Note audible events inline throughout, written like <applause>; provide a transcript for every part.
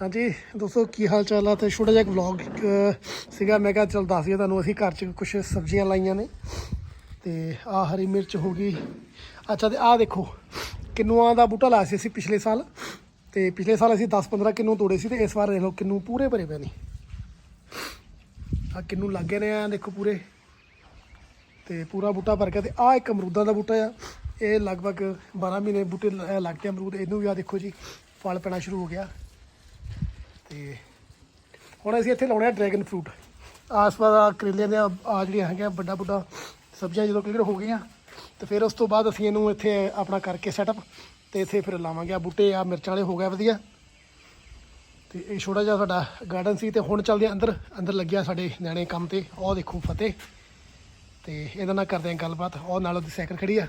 ਹਾਂਜੀ, ਦੋਸਤੋ, ਕੀ ਹਾਲ ਚਾਲ ਆ? ਤੇ ਛੋਟਾ ਜਿਹਾ ਇੱਕ ਵਲੌਗ ਸੀਗਾ। ਮੈਂ ਕਿਹਾ, ਚਲ ਦੱਸ ਦਈਏ ਤੁਹਾਨੂੰ, ਅਸੀਂ ਘਰ 'ਚ ਕੁਝ ਸਬਜ਼ੀਆਂ ਲਾਈਆਂ ਨੇ। ਤੇ ਆ ਹਰੀ ਮਿਰਚ ਹੋ ਗਈ। ਅੱਛਾ, ਤੇ ਆਹ ਦੇਖੋ, ਕਿੰਨੂਆਂ ਦਾ ਬੂਟਾ ਲਾਇਆ ਸੀ ਅਸੀਂ ਪਿਛਲੇ ਸਾਲ। ਤੇ ਪਿਛਲੇ ਸਾਲ ਅਸੀਂ 10-15 ਕਿੰਨੂ ਤੋੜੇ ਸੀ ਤੇ ਇਸ ਵਾਰ ਦੇਖ ਲਓ, ਕਿੰਨੂ ਪੂਰੇ ਭਰੇ ਪਏ ਨੇ। ਆ ਕਿੰਨੂ ਲੱਗੇ ਨੇ ਆ, ਦੇਖੋ ਪੂਰੇ। ਤੇ ਪੂਰਾ ਬੂਟਾ ਭਰ ਗਿਆ ਤੇ ਆ ਇੱਕ ਅਮਰੂਦਾਂ ਦਾ ਬੂਟਾ ਆ। ਇਹ ਲਗਭਗ 12 ਮਹੀਨੇ ਬੂਟੇ ਲ- ਲੱਗ ਗਏ ਅਮਰੂਦ। ਇਹਨੂੰ ਵੀ ਆ ਦੇਖੋ ਜੀ, ਫਲ ਪੈਣਾ ਸ਼ੁਰੂ ਹੋ ਗਿਆ। ਤੇ ਹੁਣ ਅਸੀਂ ਇੱਥੇ ਲਾਉਣੇ ਆ ਡਰੈਗਨ ਫਰੂਟ। ਆਸ-ਪਾਸ ਆ ਕਰੇਲਿਆਂ ਦੇ ਆ ਜਿਹੜੀਆਂ ਹੈਗੀਆਂ ਵੱਡਾ ਵੱਡਾ ਸਬਜ਼ੀਆਂ ਜਦੋਂ ਕਲੀਅਰ ਹੋ ਗਈਆਂ, ਤੇ ਫਿਰ ਉਸ ਤੋਂ ਬਾਅਦ ਅਸੀਂ ਇਹਨੂੰ ਇੱਥੇ ਆਪਣਾ ਕਰਕੇ ਸੈਟਅਪ ਤੇ ਇੱਥੇ ਫਿਰ ਲਾਵਾਂਗੇ। ਆ ਬੂਟੇ ਆ ਮਿਰਚਾਂ ਵਾਲੇ ਹੋ ਗਏ ਵਧੀਆ। ਤੇ ਇਹ ਛੋਟਾ ਜਿਹਾ ਸਾਡਾ ਗਾਰਡਨ ਸੀ ਤੇ ਹੁਣ ਚੱਲਦੇ ਆ ਅੰਦਰ। ਅੰਦਰ ਲੱਗਿਆ ਸਾਡੇ ਨਿਆਣੇ ਕੰਮ ਤੇ। ਉਹ ਦੇਖੋ ਫਤਿਹ। ਤੇ ਇਹਦੇ ਨਾਲ ਕਰਦੇ ਆ ਗੱਲਬਾਤ। ਉਹ ਨਾਲ ਉਹਦੀ ਸਾਈਕਲ ਖੜੀ ਆ।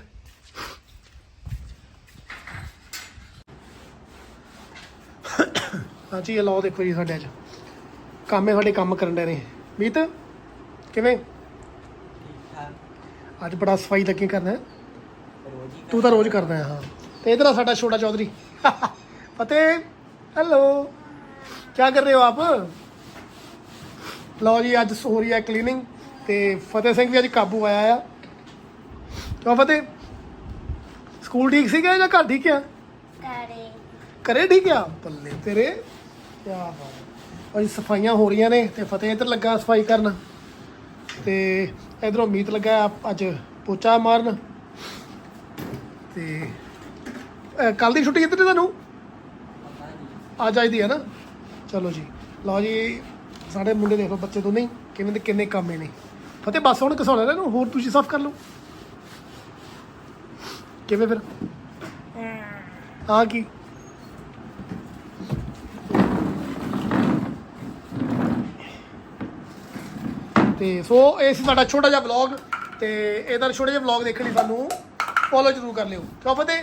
ਹਾਂਜੀ ਇਹ ਲਓ ਦੇਖੋ ਜੀ ਸਾਡੇ ਅੱਜ। ਕੰਮ ਹੈ ਸਾਡੇ ਕੰਮ ਕਰਨ ਦੇ ਨੇ। ਮੀਤ ਕਿਵੇਂ? ਅੱਜ ਬੜਾ ਸਫ਼ਾਈ ਲੱਗੀ ਕਰਨਾ ਹੈ। ਤੂੰ ਤਾਂ ਰੋਜ਼ ਕਰਦਾ ਹੈ ਹਾਂ। ਤੇ ਇਧਰ ਆ ਸਾਡਾ ਛੋਟਾ ਚੌਧਰੀ। <laughs> ਫਤਿਹ। ਹੈਲੋ। ਕੀ ਕਰ ਰਹੇ ਹੋ ਆਪ? ਲਓ ਜੀ ਅੱਜ ਹੋ ਰਹੀ ਹੈ ਕਲੀਨਿੰਗ ਤੇ ਫਤਿਹ ਸਿੰਘ ਵੀ ਅੱਜ ਕਾਬੂ ਆਇਆ ਆ। ਕਿਉਂ ਫਤਿਹ? ਸਕੂਲ ਠੀਕ ਸੀਗਾ ਜਾਂ ਘਰ ਠੀਕ ਆ? ਕਰੇ ਘਰੇ ਠੀਕ ਆ? ਬੱਲੇ ਤੇਰੇ। ਕੀ ਬਾਤ ਅੱਜ ਸਫਾਈਆਂ ਹੋ ਰਹੀਆਂ ਨੇ ਤੇ ਫਤਿਹ ਇੱਧਰ ਲੱਗਾ ਸਫ਼ਾਈ ਕਰਨ। ਤੇ ਇਧਰੋਂ ਮੀਤ ਲੱਗਾ ਅੱਜ ਪੋਚਾ ਮਾਰਨ। ਤੇ ਕੱਲ ਦੀ ਛੁੱਟੀ ਕਿੱਥੇ ਤੁਹਾਨੂੰ? ਅੱਜ ਆਈ ਦੀ ਹੈ ਨਾ? ਚਲੋ ਜੀ। ਲਓ ਜੀ ਸਾਡੇ ਮੁੰਡੇ ਦੇਖੋ ਬੱਚੇ ਦੋਨੇ ਹੀ। ਕਿਵੇਂ ਦੇ ਕਿੰਨੇ ਕਾਮੇ ਨੇ। ਫਤਿਹ ਬਸ ਹੁਣ ਘਸਾਉਣਾ ਇਹਨੂੰ? ਹੋਰ ਤੁਸੀਂ ਸਾਫ਼ ਕਰ ਲਓ। ਕਿਵੇਂ ਫਿਰ? ਆ ਕੀ? ਤੇ ਸੋ ਇਹ ਸੀ ਸਾਡਾ ਛੋਟਾ ਜਿਹਾ ਵਲੌਗ ਤੇ ਇਹਦਾ ਛੋਟਾ ਜਿਹਾ ਵਲੌਗ ਦੇਖਣ ਲਈ ਸਾਨੂੰ ਫੋਲੋ ਜ਼ਰੂਰ ਕਰ ਲਿਓ। ਕਿਉਂ ਫਤਿਹ